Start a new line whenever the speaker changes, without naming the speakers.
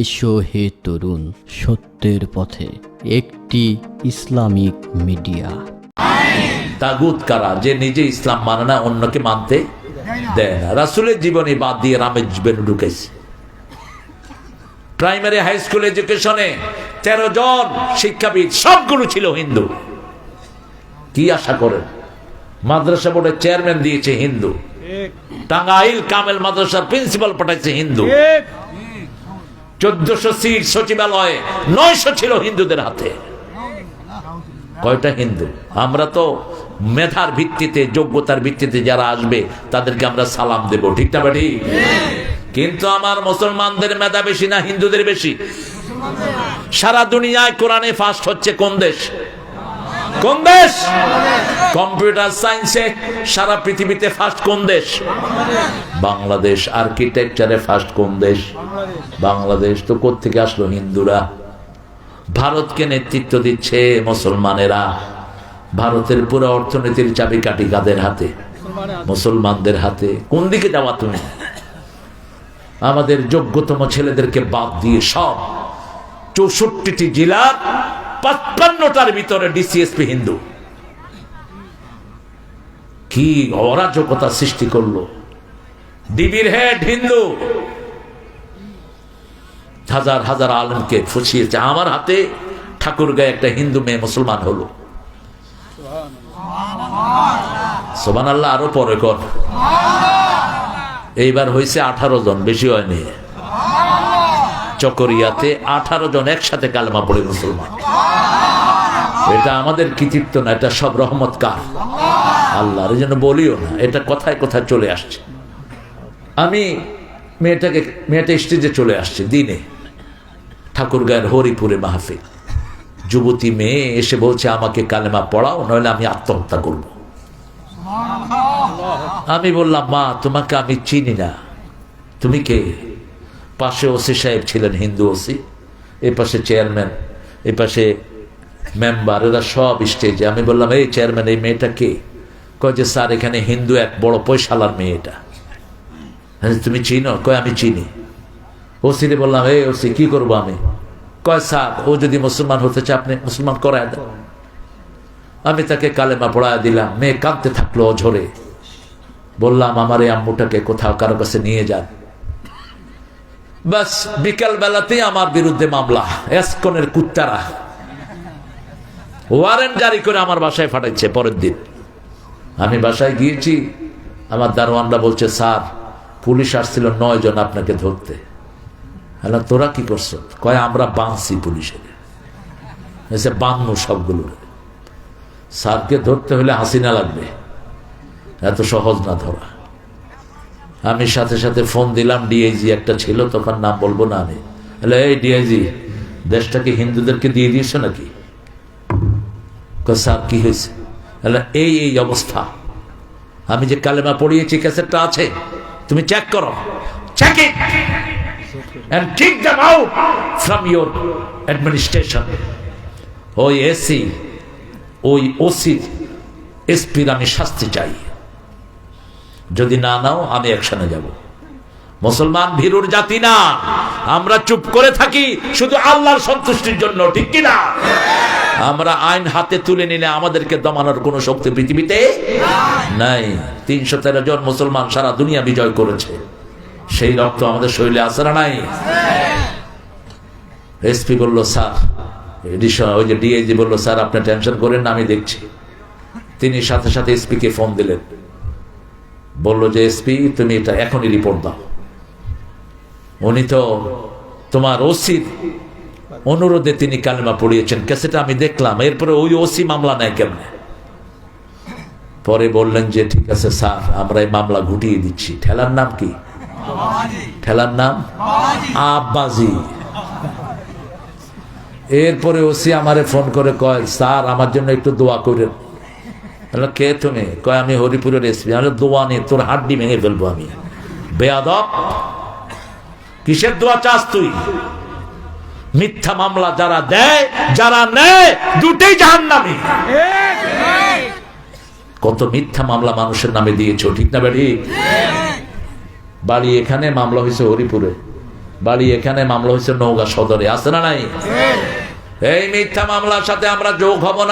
এসো হে তরুণ সত্যের পথে একটি ইসলামিক মিডিয়া।
তাগুত কারা যে নিজে ইসলাম মানে না অন্যকে মানতে দেয় না। রাসুলের জীবনী বাদ দিয়ে রামের জীবনে ঢুকেছে। প্রাইমারি হাই স্কুল এডুকেশনে তেরো জন শিক্ষাবিদ সবগুলো ছিল হিন্দু। কি আশা করেন? মাদ্রাসা বোর্ডের চেয়ারম্যান দিয়েছে হিন্দু। টাঙ্গাইল কামেল মাদ্রাসার প্রিন্সিপাল পাঠাইছে হিন্দু। চোদ্দশো সিট সচিবালয়ে, নয়শো ছিল হিন্দুদের হাতে। কয়টা হিন্দু? আমরা তো মেধার ভিত্তিতে, যোগ্যতার ভিত্তিতে যারা আসবে, তাদেরকে আমরা সালাম দেব। ঠিক না বাড়ি কিন্তু আমার মুসলমানদের মেধা বেশি না হিন্দুদের বেশি? সারা দুনিয়ায় কোরআনে ফার্স্ট হচ্ছে কোন দেশ? কোন দেশ? কম্পিউটার সায়েন্সে সারা পৃথিবীতে ফার্স্ট কোন দেশ? বাংলাদেশ আর্কিটেকচারে ফার্স্ট কোন দেশ? বাংলাদেশ তো কোত্থেকে আসলো হিন্দুরা? ভারতকে নেতৃত্ব দিচ্ছে মুসলমানেরা। ভারতের পুরো অর্থনীতির চাবিকাঠি কাদের হাতে? মুসলমানদের হাতে। কোন দিকে যাওয়া তুমি? আমাদের যোগ্যতম ছেলেদেরকে বাদ দিয়ে সব চৌষট্টিটি জেলার পাঁচপান্নটার ভিতরে ডিসিএসপি হিন্দু। কি অরাজকতা সৃষ্টি করল? ডিবির হেড হিন্দু। হাজার হাজার আলমকে ফুসিয়েছে। আমার হাতে ঠাকুর গায়ে একটা হিন্দু মেয়ে মুসলমান হলো। সোবান আল্লাহ আরও পরে কর। এইবার হয়েছে আঠারো জন, বেশি হয়নি চকরিয়াতে আঠারো জন একসাথে কালেমা পড়ে মুসলমান। এটা আমাদের কৃতিত্ব না, এটা সব রহমত কার? আল্লাহর জন্য বলিও না, এটা কথায় কথায় চলে আসছে। আমি মেয়েটাকে, মেয়েটা স্টেজে চলে আসছে, দিনে। ঠাকুর গায়ের হরিপুরে মাহফিল। যুবতী মেয়ে এসে বলছে, আমাকে কালেমা পড়াও, নইলে আমি আত্মহত্যা করব। আমি বললাম, মা, তোমাকে আমি চিনি না। তুমি কে? পাশে ওসি সাহেব ছিলেন হিন্দু ওসি। এ পাশে চেয়ারম্যান এ পাশে মেম্বার এরা সব স্টেজে। আমি বললাম এই চেয়ারম্যান এই মেয়েটা কে? কয় যে স্যার এখানে হিন্দু এক বড় পয়সালার মেয়ে এটা। হ্যাঁ, তুমি চিনো? কয় আমি চিনি। ওসিরে বললাম এই ওসি কি করব আমি? কয় স্যার ও যদি মুসলমান হতে চায় আপনি মুসলমান করায় দেন। আমি তাকে কালেমা পড়ায় দিলাম। মেয়ে কাঁদতে থাকল ঝরে বললাম আমার এই আম্মুটাকে কোথাও কারও কাছে নিয়ে যান। বাস বিকাল বেলাতেই আমার বিরুদ্ধে মামলা। এসকনের কুত্তারা। ওয়ারেন্ট জারি করে আমার বাসায় ফাটাইছে পরের দিন। আমি বাসায় গিয়েছি, আমার দারোয়ানরা বলছে, স্যার, পুলিশ আসছিল নয় জন আপনাকে ধরতে। হ্যালো তোরা কি করছ? কয়, আমরা বাঁধছি পুলিশের এসে বাঁধনো সবগুলো। স্যারকে ধরতে হলে হাসিনা লাগবে। এত সহজ না ধরা। আমি সাথে সাথে ফোন দিলাম ডিআইজি একটা ছিল, তখন নাম বলব না আমি। হ্যালো এই ডিআইজি দেশটাকে হিন্দুদেরকে দিয়ে দিয়েছ নাকি? স্যার, কি হয়েছে? হ্যালো এই এই অবস্থা। আমি যে কালেমা পড়িয়েছি, ক্যাসেটটা আছে, তুমি চেক করো। Check and kick them out from your administration. ওই এসি, ওই ওসি, এসপির আমি শাস্তি চাই। যদি না নাও, আমি অ্যাকশনে যাব। মুসলমান ভীরুর জাতি না। আমরা চুপ করে থাকি, শুধু আল্লাহর সন্তুষ্টির জন্য, ঠিক কিনা আমরা আইন হাতে তুলে নিলে আমাদেরকে দমানোর কোনো শক্তি পৃথিবীতে নাই। তিনশো তেরো জন মুসলমান সারা দুনিয়া বিজয় করেছে। সেই রক্ত আমাদের শরীরে আছে না নাই? এসপি বলল, স্যার। ওই যে ডিএজি বলল, স্যার, আপনি টেনশন করেন না, আমি দেখছি। তিনি সাথে সাথে এসপিকে ফোন দিলেন। বলল যে এসপি তুমি এটা এখনই রিপোর্ট দাও। উনি তো তোমার ওসির অনুরোধে তিনি কালেমা পড়িয়েছেন ক্যাসেটা আমি দেখলাম। এরপরে ওই ওসি মামলা নেয় কেমনে? পরে বললেন যে, ঠিক আছে স্যার, আমরা এই মামলা ঘুটিয়ে দিচ্ছি। ঠেলার নাম কি? ঠেলার নাম? আব্বাজি। এরপরে ওসি আমারে ফোন করে কয়, স্যার, আমার জন্য একটু দোয়া করেন। বলল, কে তুমি? কয় আমি হরিপুরের এসপি। আমি দোয়া নেই তোর হাড্ডি ভেঙে ফেলব আমি। বেয়াদব কিসের দোয়া চাস তুই? মিথ্যা মামলা যারা দেয় যারা নেয় দুটেই জাহান্নামী। কত মিথ্যা মামলা মানুষের নামে দিয়েছ ঠিক না বেড়ি বাড়ি এখানে মামলা হয়েছে হরিপুরে। বাড়ি এখানে মামলা হয়েছে নৌকা সদরে আছে না নাই? এই মিথ্যা মামলার সাথে আমরা যোগ হব না।